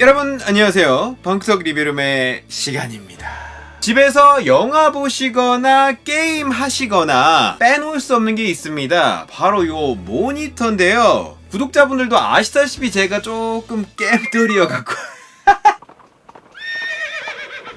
여러분 안녕하세요. 방구석 리뷰룸의 시간입니다. 집에서 영화 보시거나 게임 하시거나 빼놓을 수 없는 게 있습니다. 바로 요 모니터인데요. 구독자분들도 아시다시피 제가 조금 겜돌이어 갖고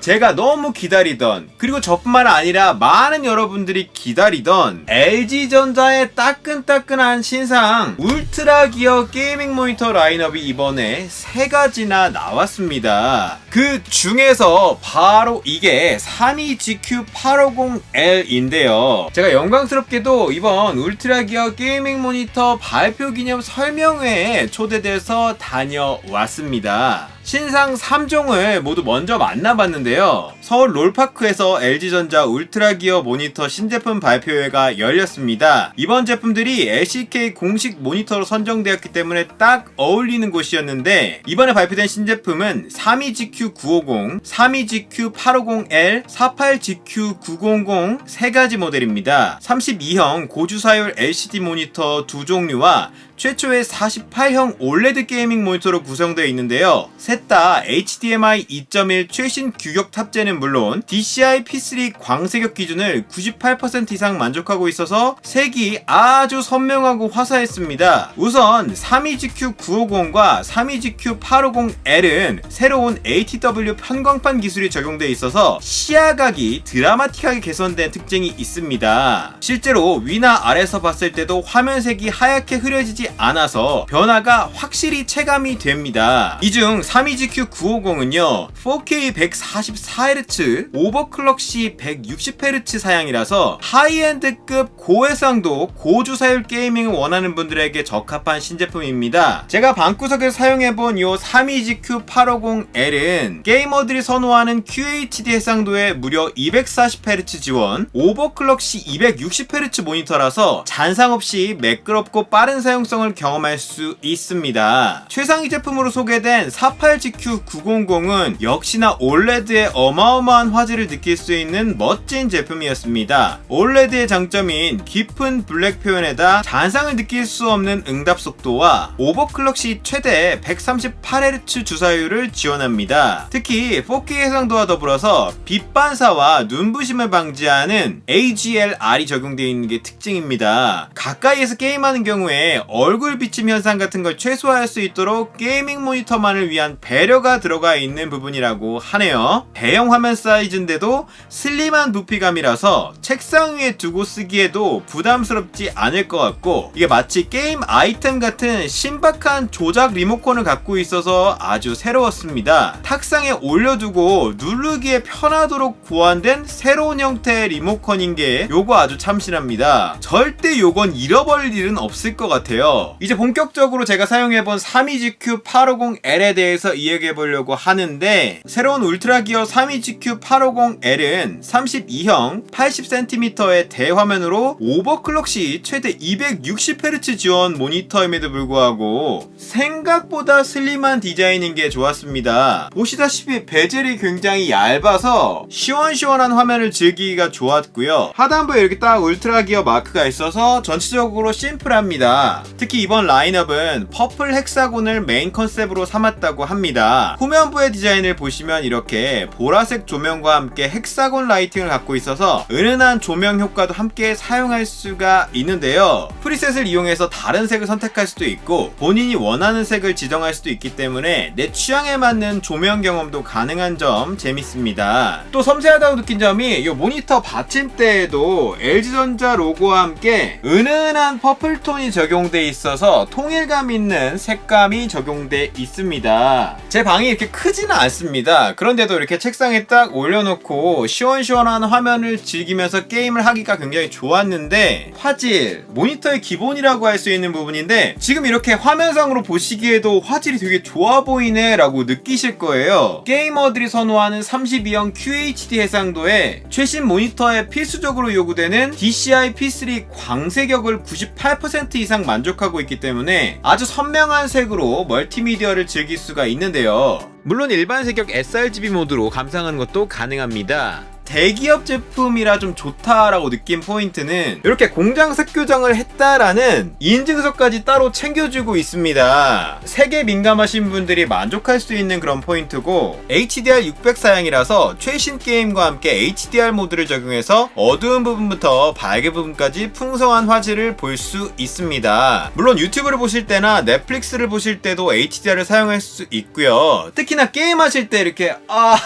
제가 너무 기다리던 그리고 저뿐만 아니라 많은 여러분들이 기다리던 LG전자의 따끈따끈한 신상 울트라 기어 게이밍 모니터 라인업이 이번에 세 가지나 나왔습니다. 그 중에서 바로 이게 32GQ850L인데요. 제가 영광스럽게도 이번 울트라 기어 게이밍 모니터 발표 기념 설명회에 초대돼서 다녀왔습니다. 신상 3종을 모두 먼저 만나봤는데요. 서울 롤파크에서 LG전자 울트라 기어 모니터 신제품 발표회가 열렸습니다. 이번 제품들이 LCK 공식 모니터로 선정되었기 때문에 딱 어울리는 곳이었는데 이번에 발표된 신제품은 32GQ950, 32GQ850L, 48GQ900 세 가지 모델입니다. 32형 고주사율 LCD 모니터 두 종류와 최초의 48형 OLED 게이밍 모니터로 구성되어 있는데요. 셋 다 HDMI 2.1 최신 규격 탑재는 물론 DCI P3 광색역 기준을 98% 이상 만족하고 있어서 색이 아주 선명하고 화사했습니다. 우선 32GQ950과 32GQ850L은 새로운 ATW 편광판 기술이 적용되어 있어서 시야각이 드라마틱하게 개선된 특징이 있습니다. 실제로 위나 아래서 봤을 때도 화면색이 하얗게 흐려지지 않아서 변화가 확실히 체감이 됩니다. 이 중 32GQ950은요 4K 144Hz 오버클럭 시 160Hz 사양이라서 하이엔드급 고해상도 고주사율 게이밍을 원하는 분들에게 적합한 신제품입니다. 제가 방구석에서 사용해본 이 32GQ850L은 게이머들이 선호하는 QHD 해상도에 무려 240Hz 지원 오버클럭 시 260Hz 모니터라서 잔상 없이 매끄럽고 빠른 사용성 을 경험할 수 있습니다. 최상위 제품으로 소개된 48GQ900은 역시나 OLED의 어마어마한 화질을 느낄 수 있는 멋진 제품이었습니다. OLED의 장점인 깊은 블랙 표현에다 잔상을 느낄 수 없는 응답 속도와 오버클럭 시 최대 138Hz 주사율을 지원합니다. 특히 4K 해상도와 더불어서 빛 반사와 눈부심을 방지하는 AGL-R이 적용되어 있는 게 특징입니다. 가까이에서 게임하는 경우에 얼굴 비침 현상 같은 걸 최소화할 수 있도록 게이밍 모니터만을 위한 배려가 들어가 있는 부분이라고 하네요. 대형 화면 사이즈인데도 슬림한 부피감이라서 책상 위에 두고 쓰기에도 부담스럽지 않을 것 같고 이게 마치 게임 아이템 같은 신박한 조작 리모컨을 갖고 있어서 아주 새로웠습니다. 탁상에 올려두고 누르기에 편하도록 고안된 새로운 형태의 리모컨인 게 요거 아주 참신합니다. 절대 요건 잃어버릴 일은 없을 것 같아요. 이제 본격적으로 제가 사용해본 32GQ850L에 대해서 이야기해보려고 하는데 새로운 울트라 기어 32GQ850L은 32형 80cm의 대화면으로 오버클럭 시 최대 260Hz 지원 모니터임에도 불구하고 생각보다 슬림한 디자인인 게 좋았습니다. 보시다시피 베젤이 굉장히 얇아서 시원시원한 화면을 즐기기가 좋았고요. 하단부에 이렇게 딱 울트라 기어 마크가 있어서 전체적으로 심플합니다. 특히 이번 라인업은 퍼플 헥사곤을 메인 컨셉으로 삼았다고 합니다. 후면부의 디자인을 보시면 이렇게 보라색 조명과 함께 헥사곤 라이팅을 갖고 있어서 은은한 조명 효과도 함께 사용할 수가 있는데요. 프리셋을 이용해서 다른 색을 선택할 수도 있고 본인이 원하는 색을 지정할 수도 있기 때문에 내 취향에 맞는 조명 경험도 가능한 점 재밌습니다. 또 섬세하다고 느낀 점이 이 모니터 받침대에도 LG전자 로고와 함께 은은한 퍼플톤이 적용돼 있 어서 통일감 있는 색감이 적용돼 있습니다. 제 방이 이렇게 크지는 않습니다. 그런데도 이렇게 책상에 딱 올려놓고 시원시원한 화면을 즐기면서 게임을 하기가 굉장히 좋았는데 화질, 모니터의 기본이라고 할 수 있는 부분인데 지금 이렇게 화면상으로 보시기에도 화질이 되게 좋아 보이네 라고 느끼실 거예요. 게이머들이 선호하는 32형 QHD 해상도에 최신 모니터에 필수적으로 요구되는 DCI P3 광색역을 98% 이상 만족하고 있기 때문에 아주 선명한 색으로 멀티미디어를 즐길 수가 있는데요. 물론 일반 색역 sRGB 모드로 감상하는 것도 가능합니다. 대기업 제품이라 좀 좋다라고 느낀 포인트는 이렇게 공장 색교정을 했다라는 인증서까지 따로 챙겨주고 있습니다. 색에 민감하신 분들이 만족할 수 있는 그런 포인트고 HDR 600 사양이라서 최신 게임과 함께 HDR 모드를 적용해서 어두운 부분부터 밝은 부분까지 풍성한 화질을 볼 수 있습니다. 물론 유튜브를 보실 때나 넷플릭스를 보실 때도 HDR을 사용할 수 있고요. 특히나 게임하실 때 이렇게 아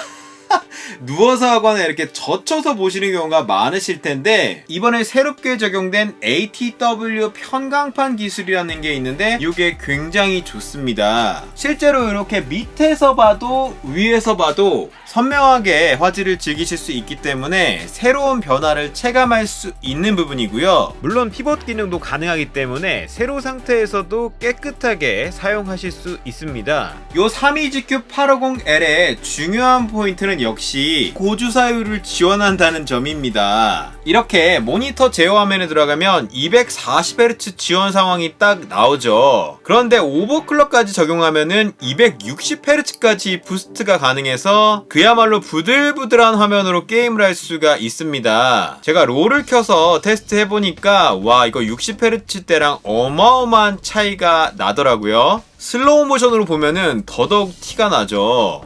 누워서 하거나 이렇게 젖혀서 보시는 경우가 많으실 텐데 이번에 새롭게 적용된 ATW 편광판 기술이라는 게 있는데 이게 굉장히 좋습니다. 실제로 이렇게 밑에서 봐도 위에서 봐도 선명하게 화질을 즐기실 수 있기 때문에 새로운 변화를 체감할 수 있는 부분이고요. 물론 피벗 기능도 가능하기 때문에 세로 상태에서도 깨끗하게 사용하실 수 있습니다. 요 32GQ850L의 중요한 포인트는 역시 고주 사율을 지원한다는 점입니다. 이렇게 모니터 제어 화면에 들어가면 240Hz 지원 상황이 딱 나오죠. 그런데 오버클럭까지 적용하면은 260Hz까지 부스트가 가능해서 그야말로 부들부들한 화면으로 게임을 할 수가 있습니다. 제가 롤을 켜서 테스트 해보니까 와 이거 60Hz대랑 어마어마한 차이가 나더라고요. 슬로우 모션으로 보면은 더더욱 티가 나죠.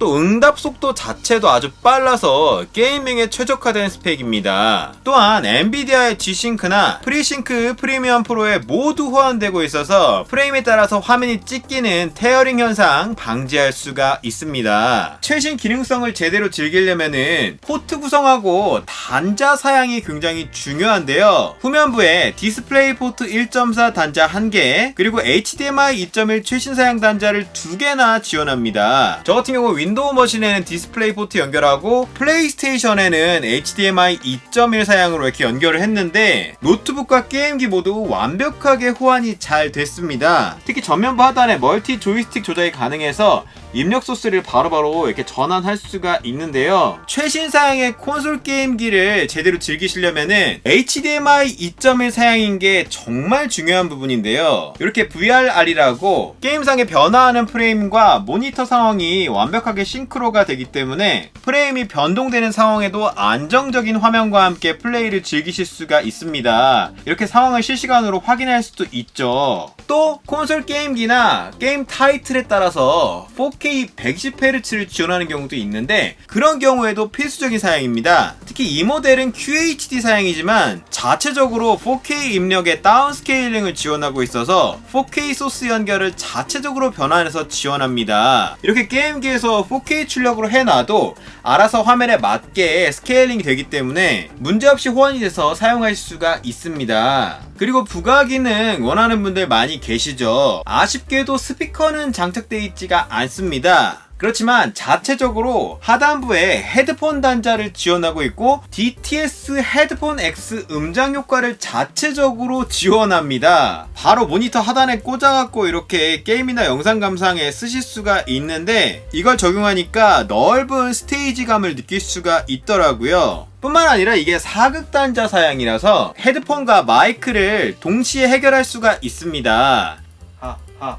또 응답 속도 자체도 아주 빨라서 게이밍에 최적화된 스펙입니다. 또한 엔비디아의 G싱크나 프리싱크 프리미엄 프로에 모두 호환되고 있어서 프레임에 따라서 화면이 찢기는 테어링 현상 방지할 수가 있습니다. 최신 기능성을 제대로 즐기려면은 포트 구성하고 단자 사양이 굉장히 중요한데요. 후면부에 디스플레이 포트 1.4 단자 1개 그리고 HDMI 2.1 최신 사양 단자를 2개나 지원합니다. 저 같은 경우 윈 도우 머신에는 디스플레이 포트 연결하고 플레이스테이션에는 HDMI 2.1 사양으로 이렇게 연결을 했는데 노트북과 게임기 모두 완벽하게 호환이 잘 됐습니다. 특히 전면부 하단에 멀티 조이스틱 조작이 가능해서 입력 소스를 바로 바로 이렇게 전환할 수가 있는데요. 최신 사양의 콘솔 게임기를 제대로 즐기시려면은 HDMI 2.1 사양인 게 정말 중요한 부분인데요. 이렇게 VRR이라고 게임상의 변화하는 프레임과 모니터 상황이 완벽하게 싱크로가 되기 때문에 프레임이 변동되는 상황에도 안정적인 화면과 함께 플레이를 즐기실 수가 있습니다. 이렇게 상황을 실시간으로 확인할 수도 있죠. 또 콘솔 게임기나 게임 타이틀에 따라서 4K 110Hz를 지원하는 경우도 있는데 그런 경우에도 필수적인 사양입니다. 특히 이 모델은 QHD 사양이지만 자체적으로 4K 입력의 다운스케일링을 지원하고 있어서 4K 소스 연결을 자체적으로 변환해서 지원합니다. 이렇게 게임기에서 4K 출력으로 해놔도 알아서 화면에 맞게 스케일링이 되기 때문에 문제없이 호환이 돼서 사용할 수가 있습니다. 그리고 부가 기능 원하는 분들 많이 계시죠. 아쉽게도 스피커는 장착되어 있지가 않습니다. 그렇지만 자체적으로 하단부에 헤드폰 단자를 지원하고 있고 DTS 헤드폰 X 음장 효과를 자체적으로 지원합니다. 바로 모니터 하단에 꽂아갖고 이렇게 게임이나 영상 감상에 쓰실 수가 있는데 이걸 적용하니까 넓은 스테이지감을 느낄 수가 있더라고요. 뿐만 아니라 이게 사극 단자 사양이라서 헤드폰과 마이크를 동시에 해결할 수가 있습니다. 하, 하,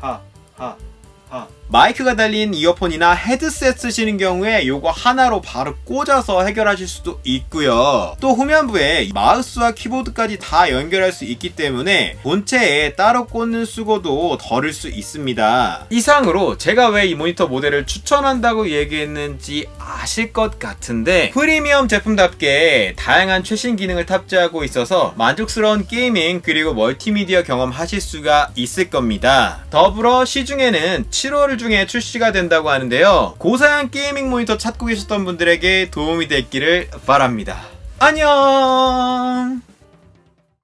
하, 하. 마이크가 달린 이어폰이나 헤드셋 쓰시는 경우에 요거 하나로 바로 꽂아서 해결하실 수도 있고요. 또 후면부에 마우스와 키보드까지 다 연결할 수 있기 때문에 본체에 따로 꽂는 수고도 덜을 수 있습니다. 이상으로 제가 왜 이 모니터 모델을 추천한다고 얘기했는지 아실 것 같은데 프리미엄 제품답게 다양한 최신 기능을 탑재하고 있어서 만족스러운 게이밍 그리고 멀티미디어 경험하실 수가 있을 겁니다. 더불어 시중에는 7월 중에 출시가 된다고 하는데요. 고사양 게이밍 모니터 찾고 계셨던 분들에게 도움이 됐기를 바랍니다. 안녕!